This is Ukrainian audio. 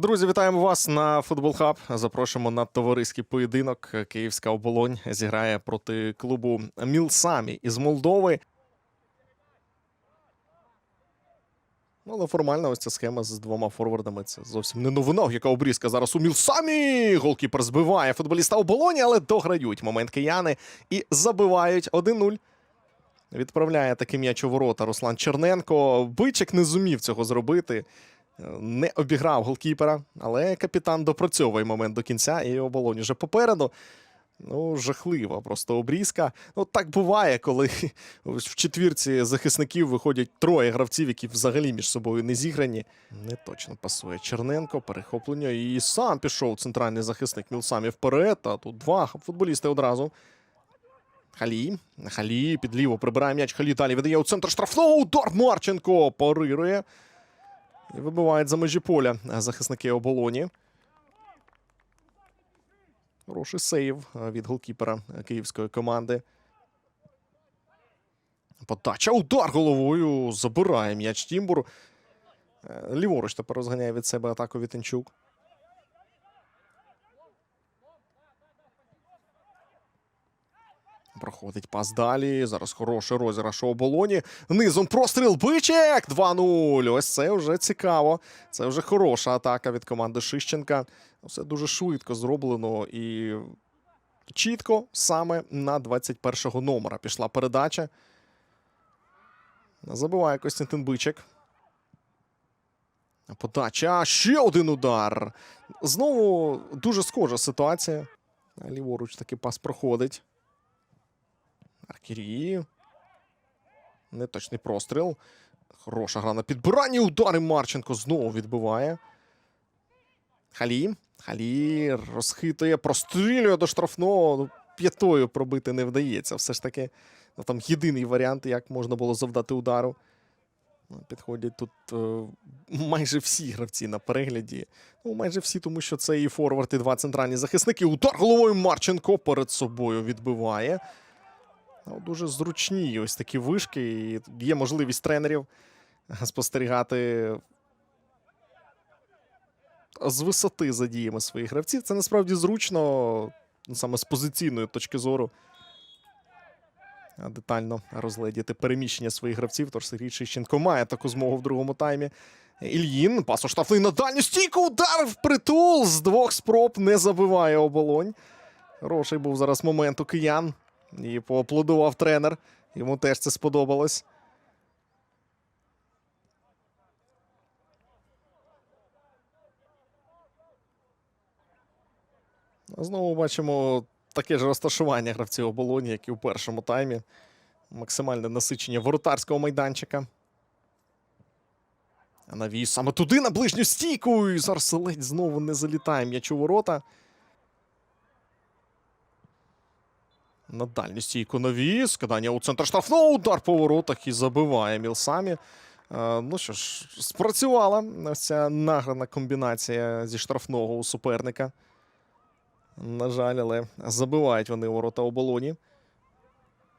Друзі, вітаємо вас на Футбол Хаб. Запрошуємо на товариський поєдинок. Київська оболонь зіграє проти клубу Мілсамі із Молдови. Ну, але формально ось ця схема з двома форвардами. Це зовсім не новина. Яка обрізка зараз у Мілсамі. Голкіпер збиває футболіста оболоні, але дограють момент кияни і забивають 1-0. Відправляє таки м'яч у ворота Руслан Черненко. Бичик не зумів цього зробити. Не обіграв голкіпера, але капітан допрацьовує момент до кінця, і оболонь вже попереду. Ну, жахлива просто обрізка. Ну, так буває, коли в четвірці захисників виходять троє гравців, які взагалі між собою не зіграні. Не точно пасує Черненко, перехоплення. І сам пішов центральний захисник Мілсамі вперед. А тут два футболісти одразу. Халі. Халі підліво прибирає м'яч. Халі далі видає у центр штрафного. Удар Марченко парирує. І вибивають за межі поля захисники оболоні. Хороший сейв е, від голкіпера е, київської команди. Подача. Удар головою. Забирає м'яч Тімбур. Е, Ліворуч тепер розганяє від себе атаку Вітенчук. Проходить пас далі. Зараз хороший розіграш у оболоні. Низом простріл бичек. 2-0. Ось це вже цікаво. Це вже хороша атака від команди Шищенка. Все дуже швидко зроблено і чітко саме на 21-го номера пішла передача. Забиває Костянтин Бичек. Подача. Ще один удар. Знову дуже схожа ситуація. Ліворуч таки пас проходить. Аркірі. Неточний простріл. Хороша гра на підбиранні. Удари Марченко знову відбиває. Халі. Халі розхитує, прострілює до штрафного. Ну, П'ятою пробити не вдається. Все ж таки, ну, там єдиний варіант, як можна було завдати удару. Ну, Підходять тут е, майже всі гравці на перегляді. Ну, майже всі, тому що це і форвард, і два центральні захисники. Удар головою Марченко перед собою відбиває. Ну, дуже зручні ось такі вишки. І є можливість тренерів спостерігати з висоти за діями своїх гравців. Це насправді зручно, ну, саме з позиційної точки зору. Детально розгледіти переміщення своїх гравців. Тож Сергій Шищенко має таку змогу в другому таймі. Ільїн, пас штрафний на дальню стійку, удар в притул з двох спроб не забиває оболонь. Хороший був зараз момент у киян. І поаплодував тренер. Йому теж це сподобалось. Знову бачимо таке ж розташування гравців оболоні, як і у першому таймі. Максимальне насичення воротарського майданчика. Навіс саме туди на ближню стійку. І зараз ледь знову не залітає м'яч у ворота. На дальній стійку нові. Скидання у центр штрафного. Удар по воротах і забиває Мілсамі. Е, ну що ж, спрацювала ця награна комбінація зі штрафного у суперника. На жаль, але забивають вони у ворота оболоні.